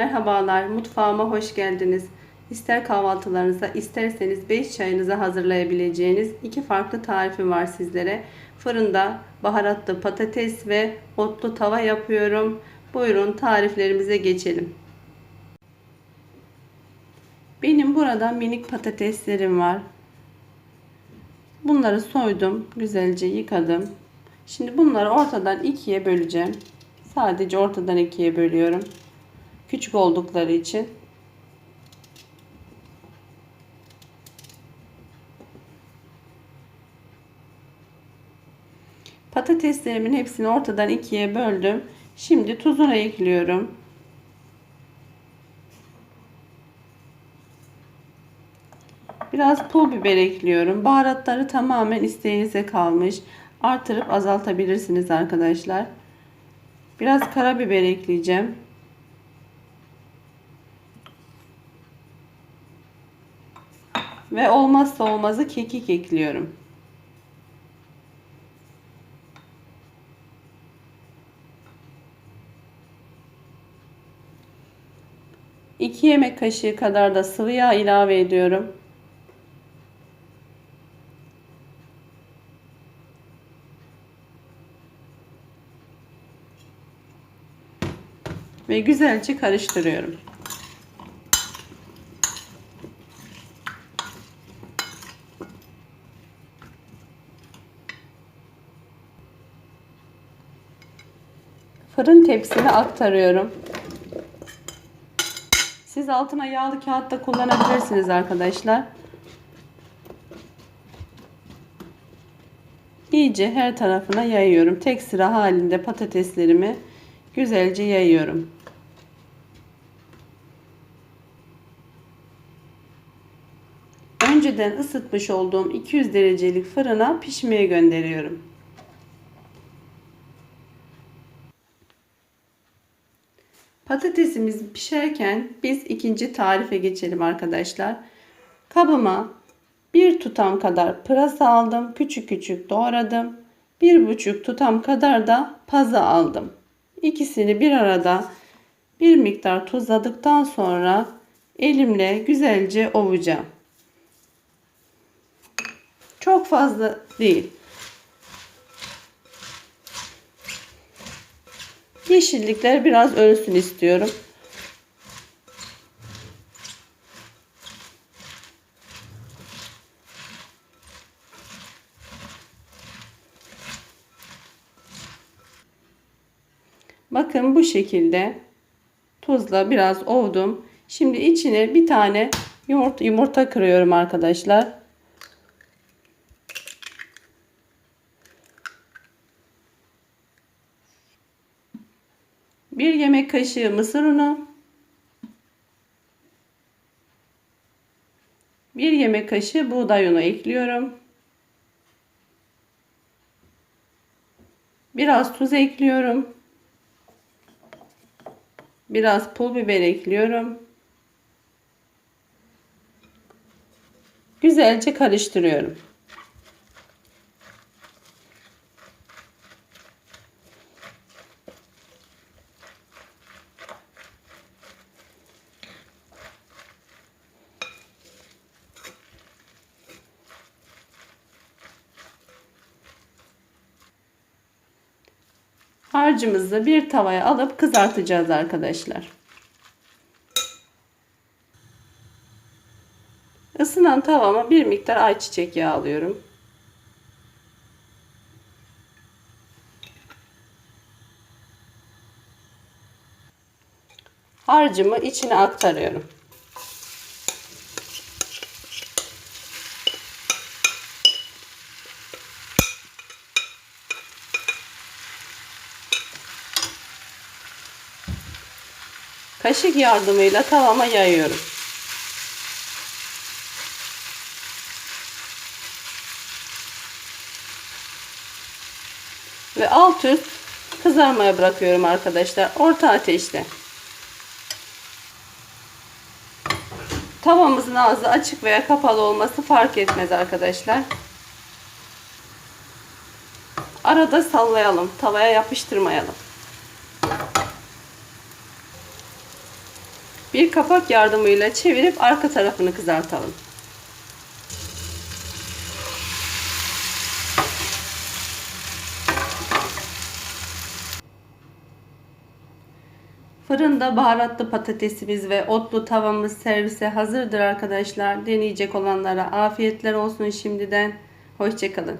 Merhabalar, mutfağıma hoş geldiniz. İster kahvaltılarınıza, isterseniz 5 çayınıza hazırlayabileceğiniz iki farklı tarifim var sizlere. Fırında baharatlı patates ve otlu tava yapıyorum. Buyurun tariflerimize geçelim. Benim burada minik patateslerim var. Bunları soydum, güzelce yıkadım. Şimdi bunları ortadan ikiye böleceğim. Sadece ortadan ikiye bölüyorum. Küçük oldukları için. Patateslerimin hepsini ortadan ikiye böldüm. Şimdi tuzunu ekliyorum. Biraz pul biber ekliyorum. Baharatları tamamen isteğinize kalmış. Artırıp azaltabilirsiniz arkadaşlar. Biraz karabiber ekleyeceğim. Ve olmazsa olmazı kekik ekliyorum. İki yemek kaşığı kadar da sıvı yağ ilave ediyorum. Ve güzelce karıştırıyorum. Fırın tepsime aktarıyorum. Siz altına yağlı kağıt da kullanabilirsiniz arkadaşlar. İyice her tarafına yayıyorum. Tek sıra halinde patateslerimi güzelce yayıyorum. Önceden ısıtmış olduğum 200 derecelik fırına pişmeye gönderiyorum. Patatesimiz pişerken biz ikinci tarife geçelim arkadaşlar. Kabıma bir tutam kadar pırasa aldım. Küçük küçük doğradım. Bir buçuk tutam kadar da paza aldım. İkisini bir arada bir miktar tuzladıktan sonra elimle güzelce ovacağım. Çok fazla değil. Yeşillikler biraz ölsün istiyorum. Bakın bu şekilde tuzla biraz ovdum. Şimdi içine bir tane yumurta, yumurta kırıyorum arkadaşlar. Bir yemek kaşığı mısır unu. Bir yemek kaşığı buğday unu ekliyorum. Biraz tuz ekliyorum. Biraz pul biber ekliyorum. Güzelce karıştırıyorum. Harcımızı bir tavaya alıp kızartacağız arkadaşlar. Isınan tavama bir miktar ayçiçek yağı alıyorum. Harcımı içine aktarıyorum. Kaşık yardımıyla tavama yayıyorum. Ve alt üst kızarmaya bırakıyorum arkadaşlar. Orta ateşte. Tavamızın ağzı açık veya kapalı olması fark etmez arkadaşlar. Arada sallayalım. Tavaya yapıştırmayalım. Bir kapak yardımıyla çevirip arka tarafını kızartalım. Fırında baharatlı patatesimiz ve otlu tavamız servise hazırdır arkadaşlar. Deneyecek olanlara afiyetler olsun şimdiden. Hoşçakalın.